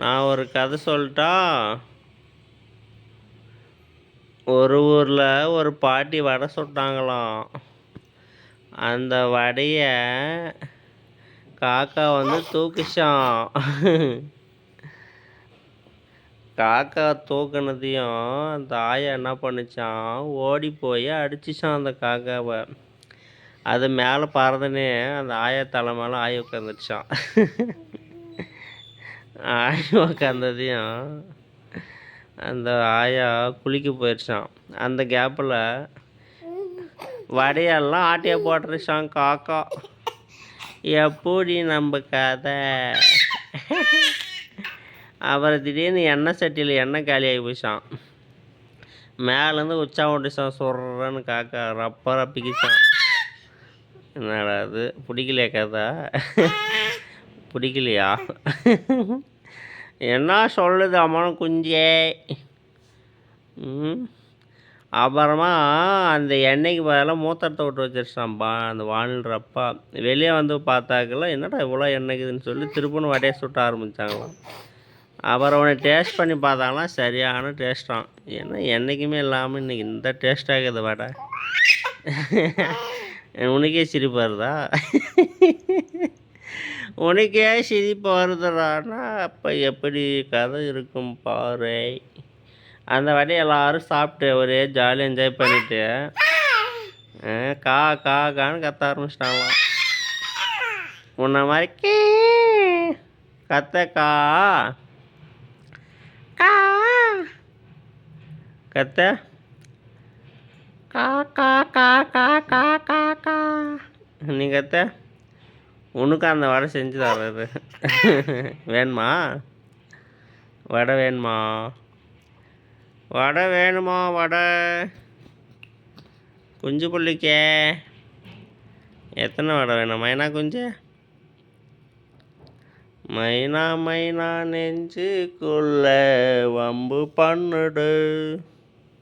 நான் ஒரு கதை சொல்லட்டா ஒரு ஊரில் ஒரு பாட்டி வடை சுட்டாங்களாம். அந்த வடையை காக்கா வந்து தூக்கிச்சான் காக்கா தூக்குனதையும் அந்த ஆயா என்ன பண்ணுச்சான் ஓடி போய் அடிச்சிச்சான் அந்த காக்காவை. அது மேலே பறந்துனே அந்த ஆயா தலை மேலே ஆய உட்காந்துருச்சான் ஆய் உட்காந்ததையும் அந்த ஆயா குளிக்க போயிடுச்சான் அந்த கேப்பில் வடையெல்லாம் ஆட்டியை போட்டுருச்சான் காக்கா. எப்படி நம்ம கதை? அப்புறம் திடீர்னு எண்ணெய் சட்டியில் எண்ணெய் காலியாகி போயிச்சான் மேலேருந்து உச்சா ஓட்டிச்சான் சொல்கிறேன்னு காக்கா ரப்ப ரப்பிக்கிச்சான் என்னடா அது பிடிக்கலையா கதை. பிடிக்கலையா என்ன சொல்லுது அம்மன் குஞ்சே ம். அப்புறமா அந்த எண்ணெய்க்கு பதிலாக மூத்திரத்தை விட்டு வச்சிருச்சான்ப்பா அந்த வானிலப்பா வெளியே வந்து பார்த்தாக்கல என்னடா இவ்வளோ எண்ணெய்க்குதுன்னு சொல்லி திருப்பணும் வடையை சுட்ட ஆரம்பித்தாங்களாம் அப்புறம் உன்னை டேஸ்ட் பண்ணி பார்த்தாங்களாம் சரியான டேஸ்ட்டாம். ஏன்னா என்றைக்குமே இல்லாமல் இன்னைக்கு இந்த டேஸ்டாகுது வடை. உனக்கே சிரிப்பாருதா உனக்கே சிரிப்பு வருதுடான்னா அப்போ எப்படி கதை இருக்கும் பாரு. அந்த வடையை எல்லாரும் சாப்பிட்டு ஒரே ஜாலியாக என்ஜாய் பண்ணிட்டு ஆ, கா கா கான்னு கத்த ஆரம்பிச்சிட்டாங்களாம். உன்ன மாதிரி கே கத்த கா கா கத்த கா கா கா கா கா கா கா. நீ கத்த. உனக்கு அந்த வடை செஞ்சு தர்றது. வேணுமா? வடை வேணுமா? வடை வேணுமா வடை? குஞ்சு புள்ளிக்கே. எத்தனை வடை வேணும்? மைனா குஞ்சு? மைனா மைனா நெஞ்சுக்குள்ள வம்பு பண்ணுடு.